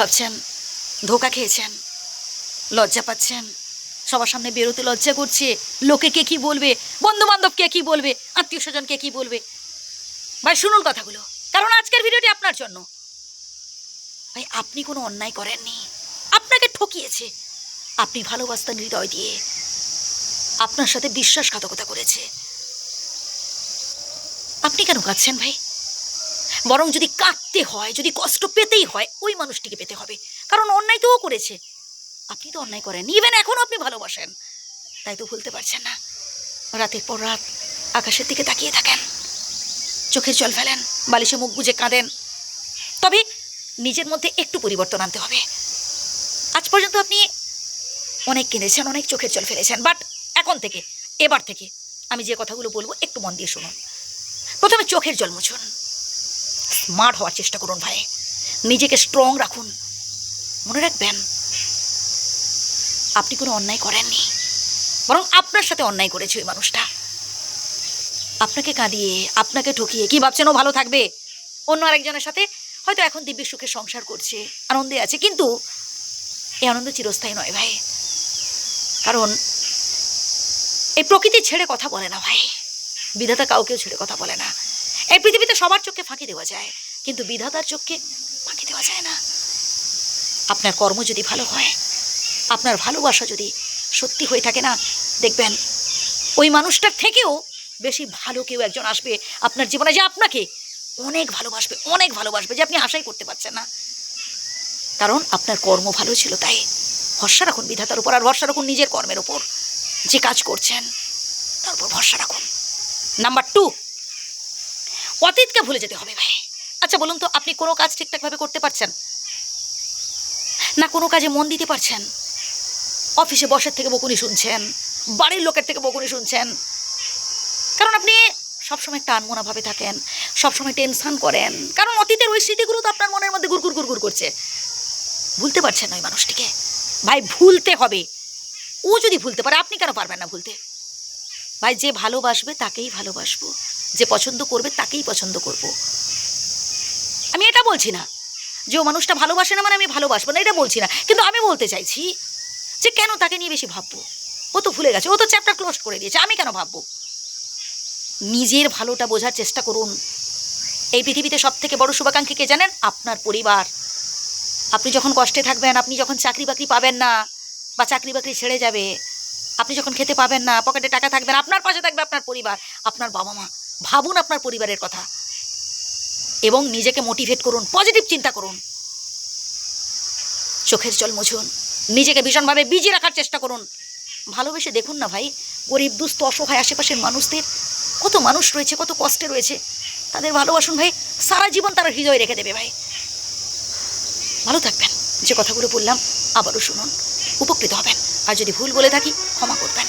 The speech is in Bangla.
ভাবছেন, ধোকা খেয়েছেন, লজ্জা পাচ্ছেন, সবার সামনে বেরোতে লজ্জা করছে, লোকে কে কি বলবে বন্ধু বান্ধব কে কি বলবে, আত্মীয় স্বজন কে কি বলবে? ভাই, শুনুন কথাগুলো, কারণ আজকের ভিডিওটি আপনার জন্য। ভাই, আপনি কোনো অন্যায় করেননি, আপনাকে ঠকিয়েছে, আপনি ভালোবাসতেন হৃদয় দিয়ে, আপনার সাথে বিশ্বাসঘাতকতা করেছে। আপনি কেন কাঁদছেন ভাই? বরং যদি কাঁদতে হয়, যদি কষ্ট পেতেই হয়, ওই মানুষটিকে পেতে হবে। কারণ অন্যায় তো ও করেছে। আপনি তো অন্যায় করেন। ইভেন এখনও আপনি ভালোবাসেন। তাই তো ভুলতে পারছেন না। রাতের পর রাত আকাশের দিকে তাকিয়ে থাকেন। চোখের জল ফেলেন, বালিশে মুখ গুজে কাঁদেন। তবে নিজের মধ্যে একটু পরিবর্তন আনতে হবে। আজ পর্যন্ত আপনি অনেক কেঁদেছেন, অনেক চোখের জল ফেলেছেন, বাট এখন থেকে, এবার থেকে আমি যে কথাগুলো বলব, একটু মন দিয়ে শুনুন। প্রথমে চোখের জল মুছুন। স্মার্ট হওয়ার চেষ্টা করুন ভাই। নিজেকে স্ট্রং রাখুন। মনে রাখবেন, আপনি কোনো অন্যায় করেননি। বরং আপনার সাথে অন্যায় করেছে ওই মানুষটা। আপনাকে কাঁদিয়ে, আপনাকে ঠকিয়ে কি ভাবছেন ও ভালো থাকবে? অন্য আরেকজনের সাথে হয়তো এখন দিব্য সুখে সংসার করছে, আনন্দে আছে। কিন্তু এই আনন্দ চিরস্থায়ী নয় ভাই। কারণ এই প্রকৃতি ছেড়ে কথা বলে না ভাই। বিধাতা কাউকেও ছেড়ে কথা বলে না। এই পৃথিবীতে সবার চোখে ফাঁকি দেওয়া যায়, কিন্তু বিধাতার চোখকে ফাঁকি দেওয়া যায় না। আপনার কর্ম যদি ভালো হয়, আপনার ভালোবাসা যদি সত্যি হয়ে থাকে না, দেখবেন ওই মানুষটার থেকেও বেশি ভালো কেউ একজন আসবে। আপনার জীবনে যে আপনাকে অনেক ভালোবাসবে অনেক ভালোবাসবে যে আপনি আশাই করতে পারছেন না। কারণ আপনার কর্ম ভালো ছিল তাই ভরসা রাখুন বিধাতার উপর, আর ভরসা রাখুন নিজের কর্মের উপর। যে কাজ করছেন, তার উপর ভরসা রাখুন। নাম্বার টু অতীতকে ভুলে যেতে হবে ভাই। আচ্ছা বলুন তো, আপনি কোনো কাজ ঠিকঠাকভাবে করতে পারছেন? না কোনো কাজে মন দিতে পারছেন? অফিসে বসের থেকে বকুনি শুনছেন? বাড়ির লোকের থেকে বকুনি শুনছেন? কারণ আপনি সবসময় একটা আনমোনাভাবে থাকেন, সবসময় টেনশান করেন। কারণ অতীতের ওই স্মৃতিগুলো তো আপনার মনের মধ্যে গুড়গুড় গুড়গুড় করছে। ভুলতে পারছেন ওই মানুষটিকে? ভাই, ভুলতে হবে। ও যদি ভুলতে পারে, আপনি কেন পারবেন না ভুলতে? ভাই, যে ভালোবাসবে, তাকেই ভালোবাসবো। যে পছন্দ করবে তাকেই পছন্দ করব। আমি এটা বলছি না যে ও মানুষটা ভালোবাসে না মানে আমি ভালোবাসবো না, এটা বলছি না। কিন্তু আমি বলতে চাইছি যে কেন তাকে নিয়ে বেশি ভাববো? ও তো ভুলে গেছে, ও তো চ্যাপ্টার ক্লোজ করে দিয়েছে, আমি কেন ভাববো? নিজের ভালোটা বোঝার চেষ্টা করুন। এই পৃথিবীতে সব থেকে বড় শুভাকাঙ্ক্ষী কে জানেন? আপনার পরিবার। আপনি যখন কষ্টে থাকবেন, আপনি যখন চাকরি বাকরি পাবেন না বা চাকরি বাকরি ছেড়ে যাবে, আপনি যখন খেতে পাবেন না, পকেটে টাকা থাকবেন আপনার পাশে থাকবে আপনার পরিবার, আপনার বাবা মা ভাবুন আপনার পরিবারের কথা। এবং নিজেকে মোটিভেট করুন পজিটিভ চিন্তা করুন। চোখের জল মুছুন, নিজেকে ভীষণভাবে বিজি রাখার চেষ্টা করুন। ভালোবেসে দেখুন না ভাই, গরিব, দুস্থ, অসহায় আশেপাশের মানুষদের কত মানুষ রয়েছে, কত কষ্টে রয়েছে। তাদের ভালোবাসুন ভাই, সারা জীবন তারা হৃদয়ে রেখে দেবে ভাই। ভালো থাকবেন, যে কথাগুলো বললাম, আবারও শুনুন, উপকৃত হবেন। আর যদি ভুল বলে থাকি, ক্ষমা করবেন।